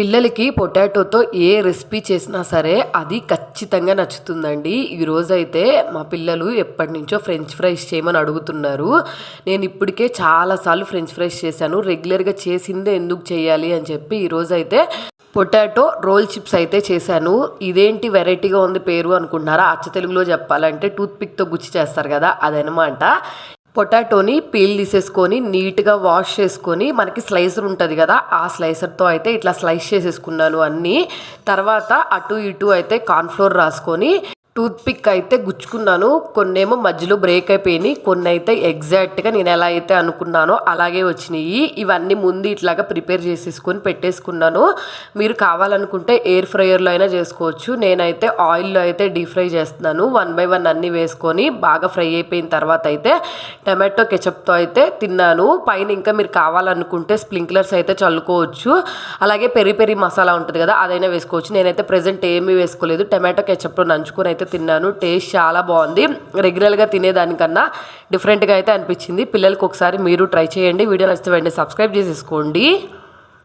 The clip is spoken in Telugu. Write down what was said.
పిల్లలకి పొటాటోతో ఏ రెసిపీ చేసినా సరే అది ఖచ్చితంగా నచ్చుతుందండి. ఈరోజు అయితే మా పిల్లలు ఎప్పటి నుంచో ఫ్రెంచ్ ఫ్రైస్ చేయమని అడుగుతున్నారు. నేను ఇప్పటికే చాలాసార్లు ఫ్రెంచ్ ఫ్రైస్ చేశాను. రెగ్యులర్గా చేసిందే ఎందుకు చేయాలి అని చెప్పి ఈరోజు అయితే పొటాటో రోల్ చిప్స్ అయితే చేశాను. ఇదేంటి వెరైటీగా ఉంది పేరు అనుకుంటున్నారా? అచ్చ తెలుగులో చెప్పాలంటే టూత్ పిక్తో గుచ్చి చేస్తారు కదా అదనమాట. పొటాటోని పీల్ తీసేసుకొని నీట్గా వాష్ చేసుకొని మనకి స్లైసర్ ఉంటుంది కదా ఆ స్లైసర్తో అయితే ఇట్లా స్లైస్ చేసేసుకున్నాను అన్నీ. తర్వాత అటు ఇటు అయితే కార్న్ఫ్లోర్ రాసుకొని టూత్పిక్ అయితే గుచ్చుకున్నాను. కొన్నేమో మధ్యలో బ్రేక్ అయిపోయినాయి. కొన్ని అయితే ఎగ్జాక్ట్గా నేను ఎలా అయితే అనుకున్నానో అలాగే వచ్చినాయి. ఇవన్నీ ముందు ఇట్లాగా ప్రిపేర్ చేసేసుకొని పెట్టేసుకున్నాను. మీరు కావాలనుకుంటే ఎయిర్ ఫ్రైయర్లో అయినా చేసుకోవచ్చు. నేనైతే ఆయిల్లో అయితే డీప్ ఫ్రై చేస్తున్నాను. వన్ బై వన్ అన్నీ వేసుకొని బాగా ఫ్రై అయిపోయిన తర్వాత అయితే టమాటో కెచప్తో అయితే తిన్నాను. పైన ఇంకా మీరు కావాలనుకుంటే స్ప్రింక్లర్స్ అయితే చల్లుకోవచ్చు. అలాగే పెరి పెరి మసాలా ఉంటుంది కదా అదైనా వేసుకోవచ్చు. నేనైతే ప్రజెంట్ ఏమీ వేసుకోలేదు. టమాటో కెచప్లో నంచుకొని అయితే తిన్నాను. టేస్ట్ చాలా బాగుంది. రెగ్యులర్గా తినేదానికన్నా డిఫరెంట్గా అయితే అనిపించింది. పిల్లలకి ఒకసారి మీరు ట్రై చేయండి. వీడియో నచ్చితే వెంటనే సబ్స్క్రైబ్ చేసేసుకోండి.